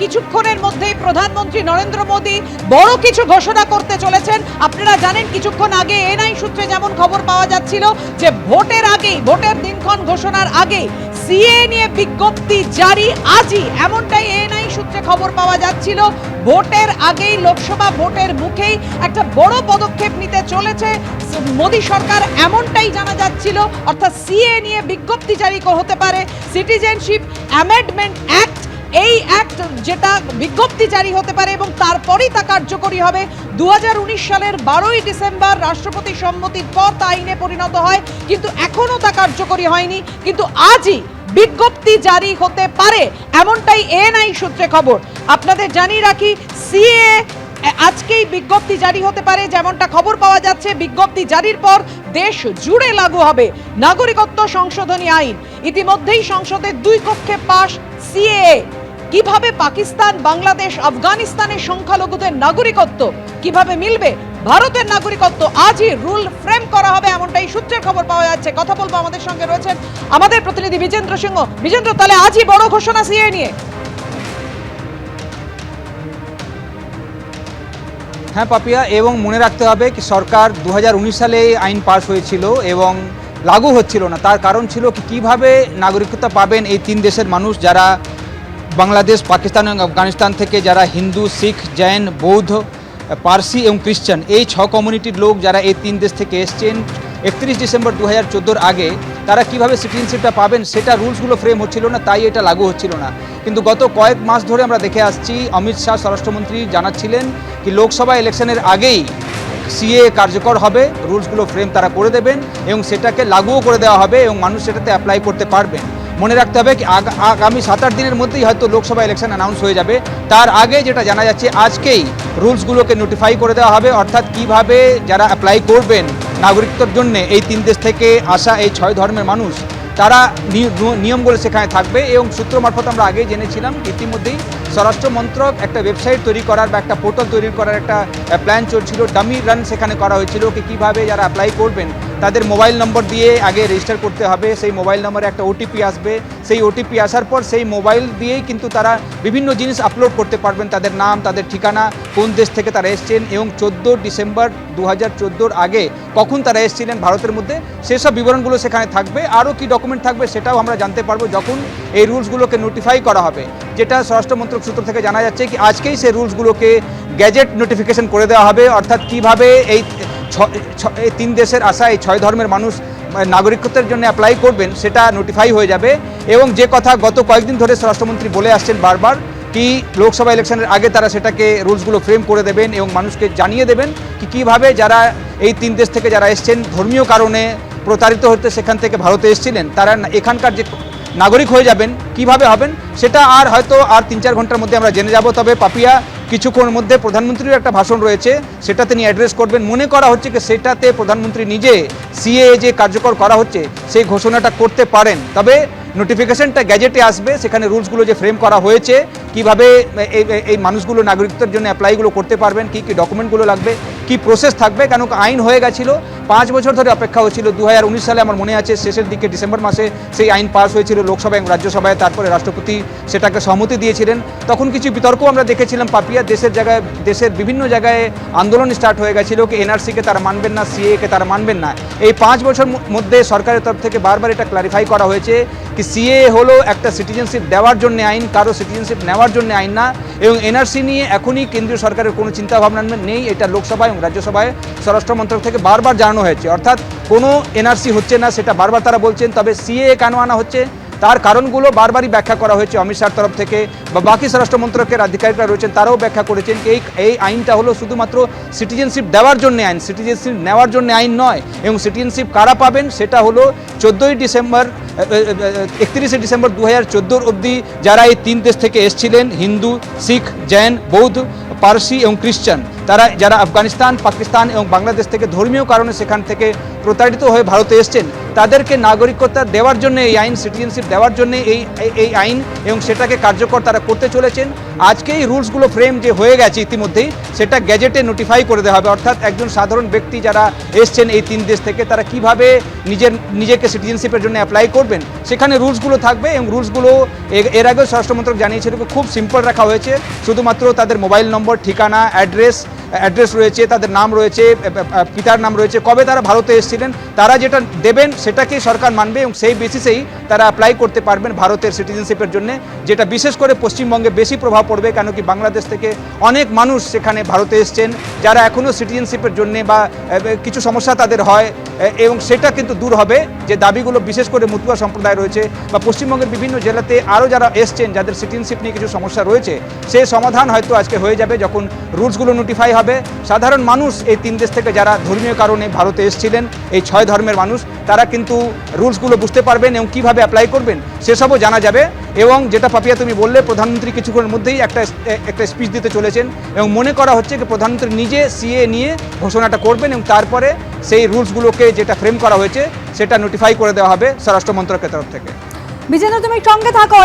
কিছুক্ষণের মধ্যেই প্রধানমন্ত্রী নরেন্দ্র মোদী বড় কিছু ঘোষণা করতে চলেছেন। আপনারা জানেন কিছুক্ষণ আগে এনআই সূত্রে যেমন খবর পাওয়া যাচ্ছিল যে ভোটের আগেই, ভোটের দিনক্ষণ ঘোষণার আগেই সিএ নিয়ে বিজ্ঞপ্তি জারি আজই। এমনটাই এনআই সূত্রে খবর পাওয়া যাচ্ছিল। ভোটের আগেই লোকসভা ভোটের মুখেই একটা বড় পদক্ষেপ নিতে চলেছে মোদী সরকার। এমনটাই জানা যাচ্ছিল। অর্থাৎ সিএ নিয়ে বিজ্ঞপ্তি জারি হতে পারে। সিটিজেনশিপ অ্যামেন্ডমেন্ট অ্যাক্ট এই অ্যাক্ট যেটা বিজ্ঞপ্তি জারি হতে পারে এবং তারপরেই তা কার্যকরী হবে দু হাজার উনিশ সালের বারোই ডিসেম্বর রাষ্ট্রপতি সম্মতির পর তা আইনে পরিণত হয়। কিন্তু এখনও তা কার্যকরী হয়নি। কিন্তু আজই বিজ্ঞপ্তি জারি হতে পারে। এমনটাই এনআই সূত্রে খবর। আপনাদের জানিয়ে রাখি সিএ আজকেই বিজ্ঞপ্তি জারি হতে পারে। যেমনটা খবর পাওয়া যাচ্ছে, বিজ্ঞপ্তি জারির পর দেশ জুড়ে লাগু হবে। নাগরিকত্ব সংশোধনী আইন। ইতিমধ্যেই সংসদের দুই কক্ষে পাশ সিএ কীভাবে পাকিস্তান, বাংলাদেশ, আফগানিস্তানের সংখ্যালঘুদের নাগরিকত্ব কীভাবে মিলবে? ভারতের নাগরিকত্ব আজই রুল ফ্রেম করা হবে এমনটাই সূত্রের খবর পাওয়া যাচ্ছে। কথা বলব আমাদের সঙ্গে রয়েছেন আমাদের প্রতিনিধি বিজেন্দ্র সিংহ। বিজেন্দ্র, তাহলে আজই বড় ঘোষণা সিএ নিয়ে। হ্যাঁ পাপিয়া, এবং মনে রাখতে হবে কি সরকার দু হাজার উনিশ সালে আইন পাশ হয়েছিল এবং লাগু হচ্ছিল না। তার কারণ ছিল কি, কীভাবে নাগরিকত্ব পাবেন এই তিন দেশের মানুষ যারা বাংলাদেশ, পাকিস্তান এবং আফগানিস্তান থেকে যারা হিন্দু, শিখ, জৈন, বৌদ্ধ, পার্সি এবং খ্রিস্টান, এই ছ কমিউনিটির লোক যারা এই তিন দেশ থেকে এসছেন, একত্রিশ ডিসেম্বর দু হাজার আগে, তারা কীভাবে সিটিজেনশিপটা পাবেন সেটা রুলসগুলো ফ্রেম হচ্ছিল না, তাই এটা লাগু হচ্ছিল না। কিন্তু গত কয়েক মাস ধরে আমরা দেখে আসছি, অমিত শাহ স্বরাষ্ট্রমন্ত্রী জানাচ্ছিলেন কি লোকসভা ইলেকশনের আগেই সিএ কার্যকর হবে, রুলসগুলো ফ্রেম তারা করে দেবেন এবং সেটাকে লাগুও করে দেওয়া হবে এবং মানুষ সেটাতে অ্যাপ্লাই করতে পারবেন। মনে রাখতে হবে কি আগা- আগামী সাত আট দিনের মধ্যেই হয়তো লোকসভা ইলেকশন অ্যানাউন্স হয়ে যাবে। তার আগে যেটা জানা যাচ্ছে, আজকেই রুলসগুলোকে নোটিফাই করে দেওয়া হবে। অর্থাৎ কীভাবে যারা অ্যাপ্লাই করবেন নাগরিকত্বর জন্য এই তিন দেশ থেকে আসা এই ছয় ধর্মের মানুষ, তারা নিয়মগুলো সেখানে থাকবে এবং সূত্র মারফত আমরা আগেই জেনেছিলাম, ইতিমধ্যেই স্বরাষ্ট্র মন্ত্রক একটা ওয়েবসাইট তৈরি করার বা একটা পোর্টাল তৈরি করার একটা প্ল্যান চলছিল। ডামি রান সেখানে করা হয়েছিল কি কীভাবে যারা অ্যাপ্লাই করবেন তাদের মোবাইল নম্বর দিয়ে আগে রেজিস্টার করতে হবে। সেই মোবাইল নম্বরে একটা ওটিপি আসবে। সেই ওটিপি আসার পর সেই মোবাইল দিয়েই কিন্তু তারা বিভিন্ন জিনিস আপলোড করতে পারবেন। তাদের নাম, তাদের ঠিকানা, কোন দেশ থেকে তারা এসছেন এবং চোদ্দ ডিসেম্বর দু হাজার আগে কখন তারা এসেছিলেন ভারতের মধ্যে, সেসব বিবরণগুলো সেখানে থাকবে। আরও কি ডকুমেন্ট থাকবে সেটাও আমরা জানতে পারব যখন এই রুলসগুলোকে নোটিফাই করা হবে। যেটা স্বরাষ্ট্র মন্ত্রক সূত্র থেকে জানা যাচ্ছে কি, আজকেই সেই রুলসগুলোকে গ্যাজেট নোটিফিকেশন করে দেওয়া হবে। অর্থাৎ কীভাবে এই এই তিন দেশের আসা এই ছয় ধর্মের মানুষ মানে নাগরিকত্বের জন্য অ্যাপ্লাই করবেন, সেটা নোটিফাই হয়ে যাবে। এবং যে কথা গত কয়েকদিন ধরে স্বরাষ্ট্রমন্ত্রী বলে আসছেন বারবার, কি লোকসভা ইলেকশনের আগে তারা সেটাকে রুলসগুলো ফ্রেম করে দেবেন এবং মানুষকে জানিয়ে দেবেন কি কীভাবে যারা এই তিন দেশ থেকে যারা এসছেন, ধর্মীয় কারণে প্রতারিত হতে সেখান থেকে ভারতে এসেছিলেন, তারা এখানকার যে নাগরিক হয়ে যাবেন, কীভাবে হবেন, সেটা আর হয়তো আর তিন চার ঘণ্টার মধ্যে আমরা জেনে যাব। তবে পাপিয়া কিছুক্ষণের মধ্যে প্রধানমন্ত্রীর একটা ভাষণ রয়েছে, সেটা তিনি অ্যাড্রেস করবেন। মনে করা হচ্ছে যে সেটাতে প্রধানমন্ত্রী নিজে সিএ যে কার্যকর করা হচ্ছে, সেই ঘোষণাটা করতে পারেন। তবে নোটিফিকেশনটা গ্যাজেটে আসবে, সেখানে রুলসগুলো যে ফ্রেম করা হয়েছে, কীভাবে এই মানুষগুলো, নাগরিকত্বের জন্য অ্যাপ্লাইগুলো করতে পারবেন, কি কি ডকুমেন্টগুলো লাগবে, কি প্রসেস থাকবে, কেন আইন হয়ে গেছিল পাঁচ বছর ধরে অপেক্ষা হয়েছিল। দু হাজার উনিশ সালে আমার মনে আছে, শেষের দিকে ডিসেম্বর মাসে সেই আইন পাস হয়েছিল লোকসভা এবং রাজ্যসভায়। তারপরে রাষ্ট্রপতি সেটাকে সম্মতি দিয়েছিলেন। তখন কিছু বিতর্ক আমরা দেখেছিলাম পাপিয়া। দেশের জায়গায়, দেশের বিভিন্ন জায়গায় আন্দোলন স্টার্ট হয়ে গেছিল কি এনআরসিকে তারা মানবেন না, সিএকে তারা মানবেন না। এই পাঁচ বছর মধ্যে সরকারের তরফ থেকে বারবার এটা ক্লারিফাই করা হয়েছে কি সিএ হলো একটা সিটিজেনশিপ দেওয়ার জন্য আইন, কারও সিটিজেনশিপ নেওয়ার জন্য আইন না। এবং এনআরসি নিয়ে এখনই কেন্দ্রীয় সরকারের কোনো চিন্তাভাবনা নেই। এটা লোকসভায় এবং রাজ্যসভায় স্বরাষ্ট্র মন্ত্রক থেকে বারবার জানানো হয়েছে। অর্থাৎ কোনো এনআরসি হচ্ছে না, সেটা বারবার তারা বলছেন, তবে সিএ কেন আনা হচ্ছে। তার কারণগুলো বারবারই ব্যাখ্যা করা হয়েছে অমিত শাহর তরফ থেকে বা বাকি স্বরাষ্ট্র মন্ত্রকের আধিকারিকরা রয়েছেন, তারাও ব্যাখ্যা করেছেন এই এই আইনটা হলো শুধুমাত্র সিটিজেনশিপ দেওয়ার জন্য আইন, সিটিজেনশিপ নেওয়ার জন্য আইন নয়, এবং সিটিজেনশিপ কারা পাবেন সেটা হলো চোদ্দোই ডিসেম্বর একত্রিশে ডিসেম্বর দু হাজার চোদ্দোর অবধি যারা এই তিন দেশ থেকে এসছিলেন, হিন্দু, শিখ, জৈন, বৌদ্ধ, পার্সি এবং খ্রিস্টান। তারা যারা আফগানিস্তান, পাকিস্তান এবং বাংলাদেশ থেকে ধর্মীয় কারণে সেখান থেকে প্রতারিত হয়ে ভারতে এসছেন তাদেরকে নাগরিকত্ব দেওয়ার জন্য, এই আইন সিটিজেনশিপ দেওয়ার জন্য এই, এই- আইন এবং সেটাকে কার্যকর তারা করতে চলেছেন। আজকে এই রুলসগুলো ফ্রেম যে হয়ে গেছে ইতিমধ্যেই সেটা গ্যাজেটে নোটিফাই করে দেওয়া হবে। অর্থাৎ একজন সাধারণ ব্যক্তি যারা এসছেন এই তিন দেশ থেকে, তারা কীভাবে নিজের, নিজেকে সিটিজেনশিপের জন্য অ্যাপ্লাই করবেন? সেখানে রুলসগুলো থাকবে এবং রুলসগুলো এর আগেও স্বরাষ্ট্রমন্ত্রক জানিয়েছিল খুব সিম্পল রাখা হয়েছে। শুধুমাত্র তাদের মোবাইল নম্বর ঠিকানা অ্যাড্রেস অ্যাড্রেস রয়েছে, তাদের নাম রয়েছে পিতার নাম রয়েছে, কবে তারা ভারতে এসেছিলেন, তারা যেটা দেবেন সেটাকেই সরকার মানবে এবং সেই বেসিসেই তারা অ্যাপ্লাই করতে পারবেন ভারতের সিটিজেনশিপের জন্য, যেটা বিশেষ করে পশ্চিমবঙ্গে বেশি প্রভাব পড়বে, কেন কি বাংলাদেশ থেকে অনেক মানুষ সেখানে ভারতে এসছেন, যারা এখনও সিটিজেনশিপের জন্যে বা কিছু সমস্যা তাদের হয় এবং সেটা কিন্তু দূর হবে, যে দাবিগুলো বিশেষ করে মুতুয়া সম্প্রদায় রয়েছে, বা পশ্চিমবঙ্গের বিভিন্ন জেলাতে আরও যারা এসছেন, যাদের সিটিজেনশিপ নিয়ে কিছু সমস্যা রয়েছে, সে সমাধান হয়তো আজকে হয়ে যাবে যখন রুলসগুলো নোটিফাই হবে। সাধারণ মানুষ এই তিন দেশ থেকে যারা ধর্মীয় কারণে ভারতে এসেছিলেন, এই ছয় ধর্মের মানুষ, তারা কিন্তু রুলসগুলো বুঝতে পারবেন এবং কীভাবে অ্যাপ্লাই করবেন, সেসবও জানা যাবে। এবং যেটা পাপিয়া তুমি বললে, প্রধানমন্ত্রী কিছুক্ষণের মধ্যেই একটা একটা স্পিচ দিতে চলেছেন এবং মনে করা হচ্ছে যে প্রধানমন্ত্রী নিজে সিএ নিয়ে ঘোষণাটা করবেন এবং তারপরে সেই রুলসগুলোকে যেটা ফ্রেম করা হয়েছে, সেটা নোটিফাই করে দেওয়া হবে স্বরাষ্ট্র মন্ত্রকের তরফ থেকে। বিজেন্দ্র, তুমি সঙ্গে থাকো।